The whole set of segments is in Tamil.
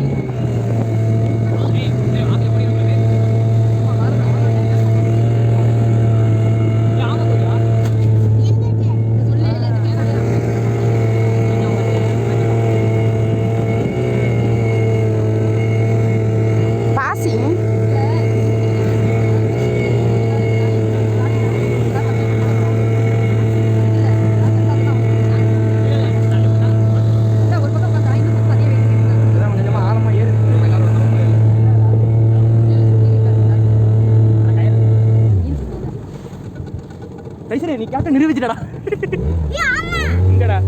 you തൈശനെ നീ ക്യാപ്റ്റൻ നിരൂപിച്ചിട്ടടാ ഇങ്ങടാ.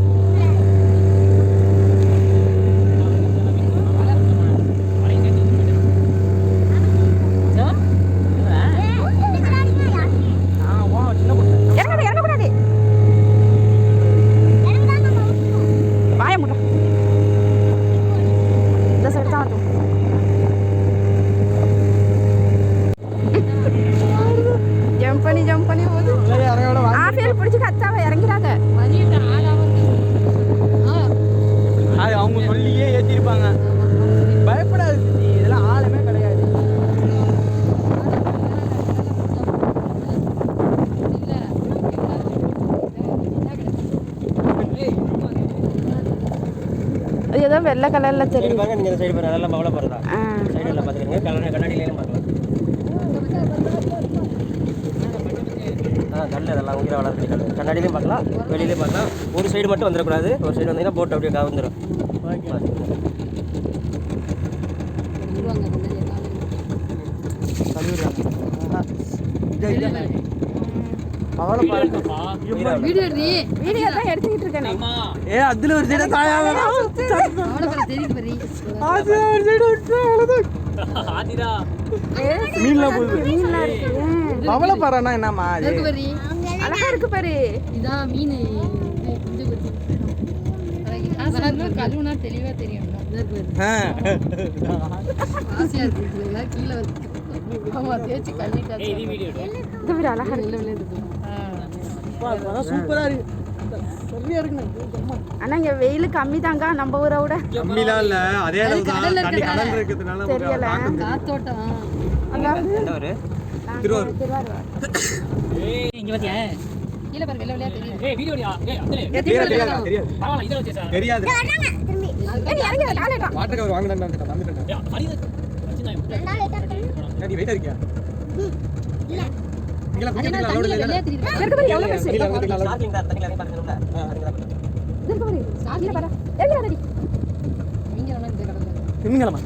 இறங்கிறாங்க அது அவங்க சொல்லியே ஏற்றிருப்பாங்க பயப்படாது சித்தி, இதெல்லாம் ஆளுமே கிடையாது. ஏதோ வெள்ளை கலர்ல தெரியும் பாருங்க நீங்க சைடு பாருங்க. அதெல்லாம் பவள பாருங்க ஆ. சைடு எல்லாம் பாத்துக்கங்க. கண்ணாடி கண்ணாடியிலையும் ஆ கல் அதெல்லாம் உயிரை வளர்த்து கல் கண்ணாடியிலையும் பார்க்கலாம் வெளியிலையும் பார்க்கலாம். ஒரு சைடு மட்டும் வந்துடக்கூடாது. ஒரு சைடு வந்தீங்கன்னா போட்டு அப்படியே கவுந்துடும் தான் ஏ அதுல ஒரு சைடு தாயா அவளை பல தெரியுது பாரு அது ஒரு சைடு விட்டு அவ்வளவுதான். மீன்ல போகுது. மீன்லாம் இருக்கு பவள பாறானா என்னம்மா அது? இருக்கு பாரு. அழகா இருக்கு பாரு. இதான் மீன். தெளிவா தெரியும். அழகா சூப்பரா இருக்கு. ஆனா இங்க வெயில் கம்மி தாங்க நம்ம ஊரை விட. கம்மிலாம் இல்ல. அதே அளவு தான் கடல் இருக்கிறதுனால. தெரியல. காத்தோட்டம். அதாவது திருவாரூர். கீழே பாரு வெள்ளை வெள்ளையா தெரியுது. தெரியாது தெரியாது தெரியாது. தெரியாது. இறங்கி காலேட்டா வாட்டர் கவர் வாங்கினா வந்துட்டேன் நீ வெயிட்டா இருக்கியா? இங்கெல்லாம் அதே மாதிரி குடிக்கிறதுக்கு allowed தண்ணியில இல்லைல்ல? வெள்ளையா தெரியுது. இருக்கு பாரு எவ்வளவு பெருசு கீழே ஸ்டார்டிங் தான் பாரு. கீழே பாரு நீங்க இந்த திமிங்கலமா?